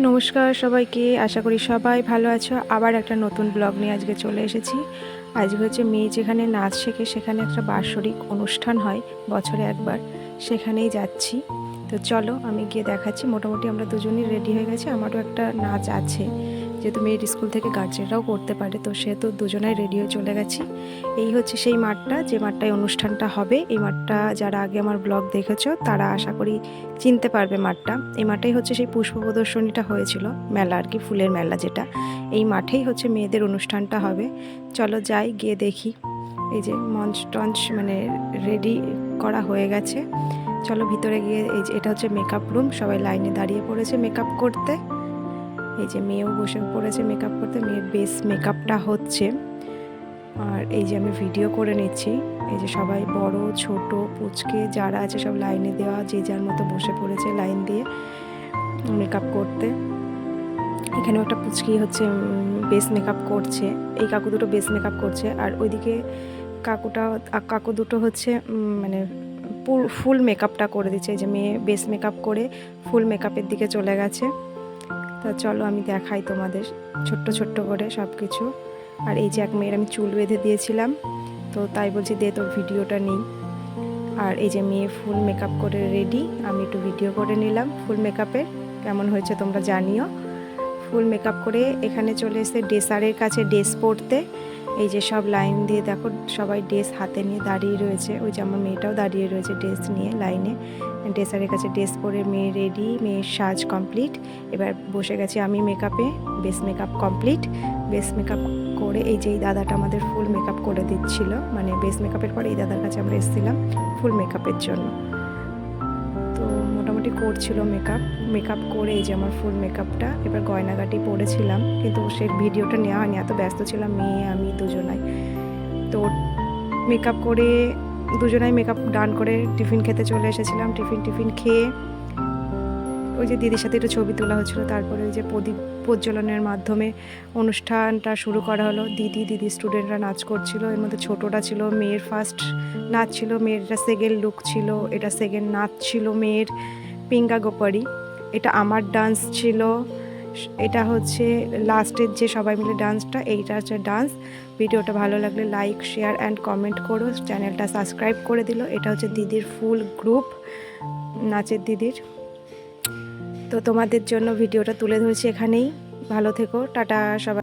নমস্কার সবাইকে, আশা করি সবাই ভালো আছো। আবার একটা নতুন ব্লগ নিয়ে আজকে চলে এসেছি। আজকে হচ্ছে মেয়ে যেখানে নাচ শেখে, সেখানে একটা বাৎসরিক অনুষ্ঠান হয়, বছরে একবার। সেখানেই যাচ্ছি। তো চলো, আমি গিয়ে দেখাচ্ছি। মোটামুটি আমরা দুজনই রেডি হয়ে গেছি। আমারও একটা নাচ আছে। যেহেতু মেয়ের স্কুল থেকে গার্জেনরাও করতে পারে, তো সেহেতু দুজনাই রেডি হয়ে চলে গেছি। এই হচ্ছে সেই মাঠটা, যে মাঠটায় অনুষ্ঠানটা হবে। এই মাঠটা যারা আগে আমার ব্লগ দেখেছ, তারা আশা করি চিনতে পারবে মাঠটা। এই মাঠেই হচ্ছে সেই পুষ্প প্রদর্শনীটা হয়েছিল, মেলা আর কি, ফুলের মেলা যেটা। এই মাঠেই হচ্ছে মেয়েদের অনুষ্ঠানটা হবে। চলো যাই, গিয়ে দেখি। এই যে মঞ্চ টঞ্চ মানে রেডি করা হয়ে গেছে। চলো ভিতরে গিয়ে, এই যে এটা হচ্ছে মেকআপ রুম সবাই লাইনে দাঁড়িয়ে পড়েছে মেকআপ করতে। এই যে মেয়েও বসে পড়েছে মেকআপ করতে, মেয়ের বেস মেকআপটা হচ্ছে। আর এই যে আমি ভিডিও করে নিচ্ছি, এই যে সবাই বড়, ছোট, পুচকে যারা আছে সব লাইনে দেওয়া, যে যার মতো বসে পড়েছে লাইন দিয়ে মেকআপ করতে। এখানেও একটা পুচকি হচ্ছে বেস মেকআপ করছে। এই কাকু দুটো বেস মেকআপ করছে। আর ওইদিকে কাকুটা, কাকু দুটো হচ্ছে মানে ফুল মেকআপটা করে দিচ্ছে। এই যে মেয়ে বেস মেকআপ করে ফুল মেকআপের দিকে চলে গেছে। তা চলো আমি দেখাই তোমাদের ছোট্ট ছোট্ট করে সব কিছু আর এই যে এক মেয়ের আমি চুল বেঁধে দিয়েছিলাম, তো তাই বলছি দে তোর ভিডিওটা নেই আর এই যে মেয়ে ফুল মেকআপ করে রেডি আমি একটু ভিডিও করে নিলাম ফুল মেকআপের কেমন হয়েছে তোমরা জানিও। ফুল মেকআপ করে এখানে চলে এসে ড্রেসারের কাছে ড্রেস পরতে। এই যে সব লাইন দিয়ে দেখো, সবাই ড্রেস হাতে নিয়ে দাঁড়িয়ে রয়েছে। ওই যে আমার মেয়েটাও দাঁড়িয়ে রয়েছে ড্রেস নিয়ে লাইনে। ড্রেসারের কাছে ড্রেস পরে মেয়ে রেডি মেয়ের সাজ কমপ্লিট এবার বসে গেছি আমি মেকআপে base makeup complete base makeup করে এই যে এই দাদাটা আমাদের ফুল মেকআপ করে দিচ্ছিল। মানে বেস মেকআপের পরে এই দাদার কাছে আমরা এসেছিলাম ফুল মেকআপের জন্য। মোটামুটি করছিল মেকআপ মেকআপ করে এই যে আমার ফুল মেকআপটা এবার গয়নাগাটি পরেছিলাম, কিন্তু সে ভিডিওটা নেওয়া হয়নি, এত ব্যস্ত ছিলাম মেয়ে, আমি দুজনাই। তো মেকআপ করে দুজনাই মেকআপ ডান করে টিফিন খেতে চলে এসেছিলাম টিফিন টিফিন খেয়ে ওই যে দিদির সাথে একটু ছবি তোলা হচ্ছিল, তারপরে ওই যে প্রদীপ প্রজ্বলনের মাধ্যমে অনুষ্ঠানটা শুরু করা হলো। দিদি দিদি স্টুডেন্টরা নাচ করছিল, এর মধ্যে ছোটোটা ছিল মেয়ের ফার্স্ট নাচ ছিল, মেয়ের এটা সেকেন্ড লুক ছিল, এটা সেকেন্ড নাচ ছিল মেয়ের। পিঙ্গা গোপারি, এটা আমার ডান্স ছিল। এটা হচ্ছে লাস্টের যে সবাই মিলে ডান্সটা এইটা হচ্ছে ডান্স ভিডিওটা ভালো লাগলে লাইক শেয়ার অ্যান্ড কমেন্ট করো। চ্যানেলটা সাবস্ক্রাইব করে দিল। এটা হচ্ছে দিদির ফুল গ্রুপ নাচের দিদির। তো তোমাদের জন্য ভিডিওটা তুলে ধরেছি এখানেই। ভালো থেকো, টাটা, সবাই।